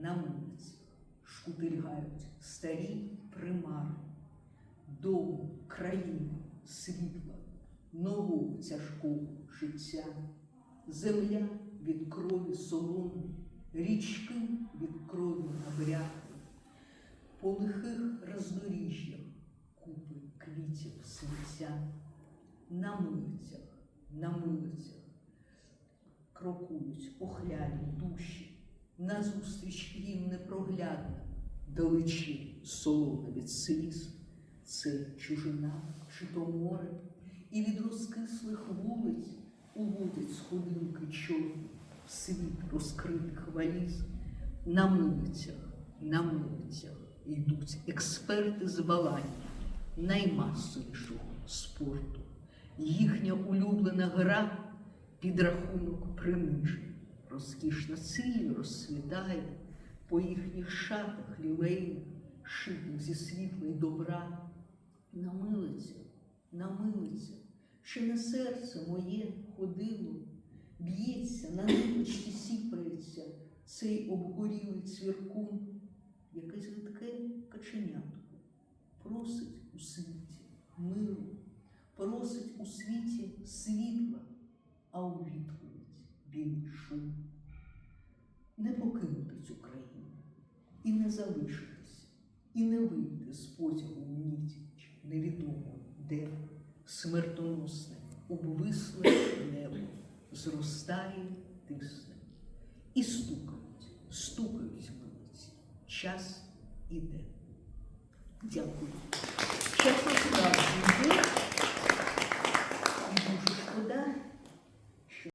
на милиці шкутильгають старі примари, дому, країну, світла, нового тяжкого життя, земля від крові соломи, річки від крові набряки, по лихих роздоріжжях купи квітів сміття, на милицях, на милицях крокують охлялі душі, назустріч їм непроглядна, далечі солоне від сліз, це чужина чи то море, і від розкислих вулиць уводять сходинки чорні в світ розкритих валіз. На милицях, на милицях йдуть експерти з валання наймасовішого спорту. Їхня улюблена гра підрахунок принижень. Розкішна ціль розсвітає по їхніх шатах лілейних, шитих зі світла й добра. На милицях, на чи не серце моє ходило, б'ється, на ниточці сіпається цей обгорілий цвіркун, якесь гидке каченятко, просить у світі миру, просить у світі світла, а у відповідь білий шум. Не покинути цю країну і не залишитись, і не вийти з потягу в ніч невідомо де смертоносне, обвисле небо зростає, тисне. І стукають, стукають вулиці. Час іде. Дякую.